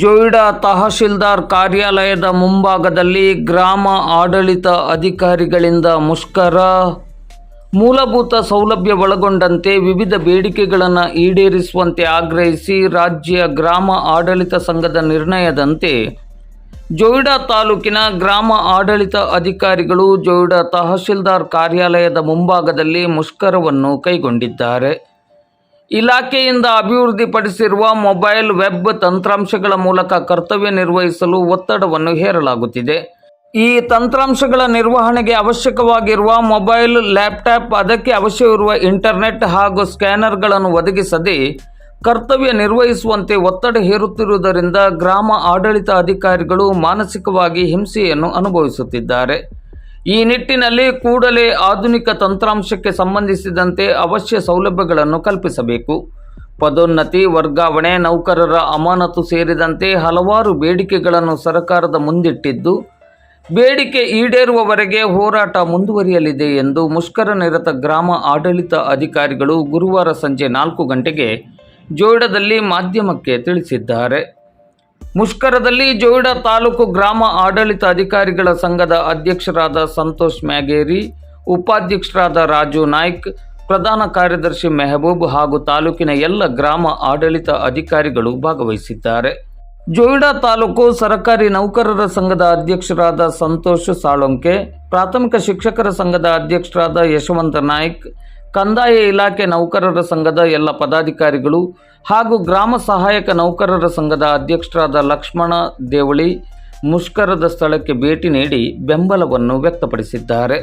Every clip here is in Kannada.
ಜೋಯಿಡಾ ತಹಶೀಲ್ದಾರ್ ಕಾರ್ಯಾಲಯದ ಮುಂಭಾಗದಲ್ಲಿ ಗ್ರಾಮ ಆಡಳಿತ ಅಧಿಕಾರಿಗಳಿಂದ ಮುಷ್ಕರ. ಮೂಲಭೂತ ಸೌಲಭ್ಯ ಒಳಗೊಂಡಂತೆ ವಿವಿಧ ಬೇಡಿಕೆಗಳನ್ನು ಈಡೇರಿಸುವಂತೆ ಆಗ್ರಹಿಸಿ ರಾಜ್ಯ ಗ್ರಾಮ ಆಡಳಿತ ಸಂಘದ ನಿರ್ಣಯದಂತೆ ಜೋಯಿಡಾ ತಾಲೂಕಿನ ಗ್ರಾಮ ಆಡಳಿತ ಅಧಿಕಾರಿಗಳು ಜೋಯಿಡಾ ತಹಶೀಲ್ದಾರ್ ಕಾರ್ಯಾಲಯದ ಮುಂಭಾಗದಲ್ಲಿ ಮುಷ್ಕರವನ್ನು ಕೈಗೊಂಡಿದ್ದಾರೆ. ಇಲಾಖೆಯಿಂದ ಅಭಿವೃದ್ಧಿಪಡಿಸಿರುವ ಮೊಬೈಲ್ ವೆಬ್ ತಂತ್ರಾಂಶಗಳ ಮೂಲಕ ಕರ್ತವ್ಯ ನಿರ್ವಹಿಸಲು ಒತ್ತಡವನ್ನು ಹೇರಲಾಗುತ್ತಿದೆ. ಈ ತಂತ್ರಾಂಶಗಳ ನಿರ್ವಹಣೆಗೆ ಅವಶ್ಯಕವಾಗಿರುವ ಮೊಬೈಲ್, ಲ್ಯಾಪ್ಟಾಪ್, ಅದಕ್ಕೆ ಅವಶ್ಯವಿರುವ ಇಂಟರ್ನೆಟ್ ಹಾಗೂ ಸ್ಕ್ಯಾನರ್ಗಳನ್ನು ಒದಗಿಸದೆ ಕರ್ತವ್ಯ ನಿರ್ವಹಿಸುವಂತೆ ಒತ್ತಡ ಹೇರುತ್ತಿರುವುದರಿಂದ ಗ್ರಾಮ ಆಡಳಿತ ಅಧಿಕಾರಿಗಳು ಮಾನಸಿಕವಾಗಿ ಹಿಂಸೆಯನ್ನು ಅನುಭವಿಸುತ್ತಿದ್ದಾರೆ. ಈ ನಿಟ್ಟಿನಲ್ಲಿ ಕೂಡಲೇ ಆಧುನಿಕ ತಂತ್ರಾಂಶಕ್ಕೆ ಸಂಬಂಧಿಸಿದಂತೆ ಅವಶ್ಯ ಸೌಲಭ್ಯಗಳನ್ನು ಕಲ್ಪಿಸಬೇಕು. ಪದೋನ್ನತಿ, ವರ್ಗಾವಣೆ, ನೌಕರರ ಅಮಾನತು ಸೇರಿದಂತೆ ಹಲವಾರು ಬೇಡಿಕೆಗಳನ್ನು ಸರ್ಕಾರದ ಮುಂದಿಟ್ಟಿದ್ದು, ಬೇಡಿಕೆ ಈಡೇರುವವರೆಗೆ ಹೋರಾಟ ಮುಂದುವರಿಯಲಿದೆ ಎಂದು ಮುಷ್ಕರ ನಿರತ ಗ್ರಾಮ ಆಡಳಿತ ಅಧಿಕಾರಿಗಳು ಗುರುವಾರ ಸಂಜೆ ನಾಲ್ಕು ಗಂಟೆಗೆ ಜೋಡದಲ್ಲಿ ಮಾಧ್ಯಮಕ್ಕೆ ತಿಳಿಸಿದ್ದಾರೆ. ಮುಷ್ಕರದಲ್ಲಿ ಜೋಯಿಡಾ ತಾಲೂಕು ಗ್ರಾಮ ಆಡಳಿತ ಅಧಿಕಾರಿಗಳ ಸಂಘದ ಅಧ್ಯಕ್ಷರಾದ ಸಂತೋಷ್ ಮ್ಯಾಗೇರಿ, ಉಪಾಧ್ಯಕ್ಷರಾದ ರಾಜು ನಾಯ್ಕ್, ಪ್ರಧಾನ ಕಾರ್ಯದರ್ಶಿ ಮೆಹಬೂಬ್ ಹಾಗೂ ತಾಲೂಕಿನ ಎಲ್ಲ ಗ್ರಾಮ ಆಡಳಿತ ಅಧಿಕಾರಿಗಳು ಭಾಗವಹಿಸಿದ್ದಾರೆ. ಜೋಯಿಡಾ ತಾಲೂಕು ಸರಕಾರಿ ನೌಕರರ ಸಂಘದ ಅಧ್ಯಕ್ಷರಾದ ಸಂತೋಷ್ ಸಾಳೊಂಕೆ, ಪ್ರಾಥಮಿಕ ಶಿಕ್ಷಕರ ಸಂಘದ ಅಧ್ಯಕ್ಷರಾದ ಯಶವಂತ ನಾಯ್ಕ್ ಕಂದಾಯ ಇಲಾಖೆ ನೌಕರರ ಸಂಘದ ಎಲ್ಲ ಪದಾಧಿಕಾರಿಗಳು ಹಾಗೂ ಗ್ರಾಮ ಸಹಾಯಕ ನೌಕರರ ಸಂಘದ ಅಧ್ಯಕ್ಷರಾದ ಲಕ್ಷ್ಮಣ ದೇವಳಿ ಮುಷ್ಕರದ ಸ್ಥಳಕ್ಕೆ ಭೇಟಿ ನೀಡಿ ಬೆಂಬಲವನ್ನು ವ್ಯಕ್ತಪಡಿಸಿದ್ದಾರೆ.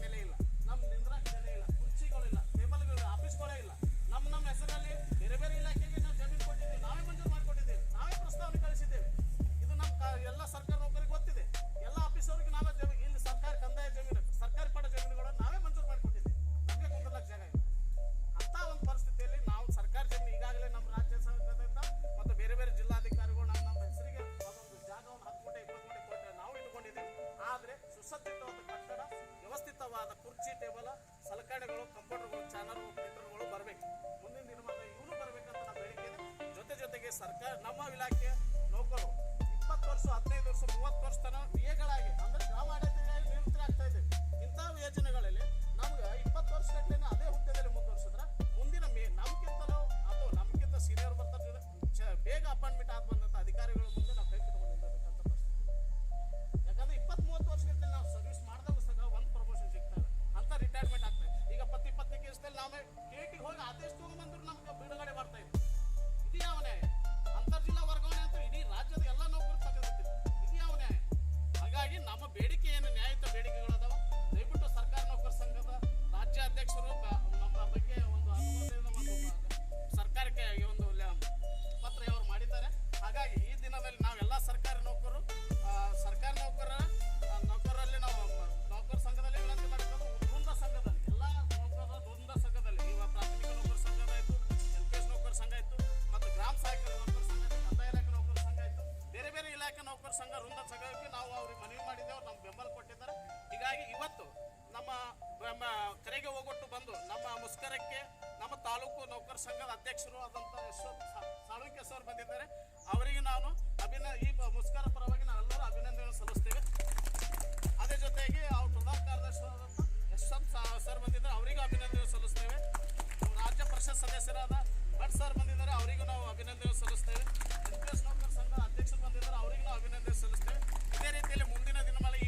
ನಿಲೆ ಇಲ್ಲ ಸರ್ಕಾರ ನಮ್ಮ ಇಲಾಖೆ ನೌಕರು ಇಪ್ಪತ್ತು ವರ್ಷ Sorumba. ನಮ್ಮ ಕರೆಗೆ ಹೋಗೊಟ್ಟು ಬಂದು ನಮ್ಮ ಮುಷ್ಕರಕ್ಕೆ ನಮ್ಮ ತಾಲೂಕು ನೌಕರ ಸಂಘದ ಅಧ್ಯಕ್ಷರು ಆದಂತ ಯಶೋತ್ ಸಾಳುಕ್ಯ ಸರ್ ಬಂದಿದ್ದಾರೆ. ಅವರಿಗೆ ನಾನು ಅಭಿನ, ಈ ಮುಷ್ಕರ ಪರವಾಗಿ ನಾವೆಲ್ಲರೂ ಅಭಿನಂದನೆ ಸಲ್ಲಿಸ್ತೇವೆ. ಅದೇ ಜೊತೆಗೆ ಅವ್ರ ಪ್ರಧಾನ ಕಾರ್ಯದರ್ಶಿ ಯಶವಂತ್ ಸರ್ ಬಂದಿದ್ದಾರೆ. ಅವರಿಗೂ ಅಭಿನಂದನೆ ಸಲ್ಲಿಸ್ತೇವೆ. ರಾಜ್ಯ ಪರಿಷತ್ ಸದಸ್ಯರಾದ ಭಟ್ ಸರ್ ಬಂದಿದ್ದಾರೆ. ಅವರಿಗೂ ನಾವು ಅಭಿನಂದನೆ ಸಲ್ಲಿಸ್ತೇವೆ. ಎಸ್ ನೌಕರ ಸಂಘದ ಅಧ್ಯಕ್ಷರು ಬಂದಿದ್ದಾರೆ. ಅವರಿಗೂ ನಾವು ಅಭಿನಂದನೆ ಸಲ್ಲಿಸ್ತೇವೆ. ಇದೇ ರೀತಿಯಲ್ಲಿ ಮುಂದಿನ ದಿನಗಳಲ್ಲಿ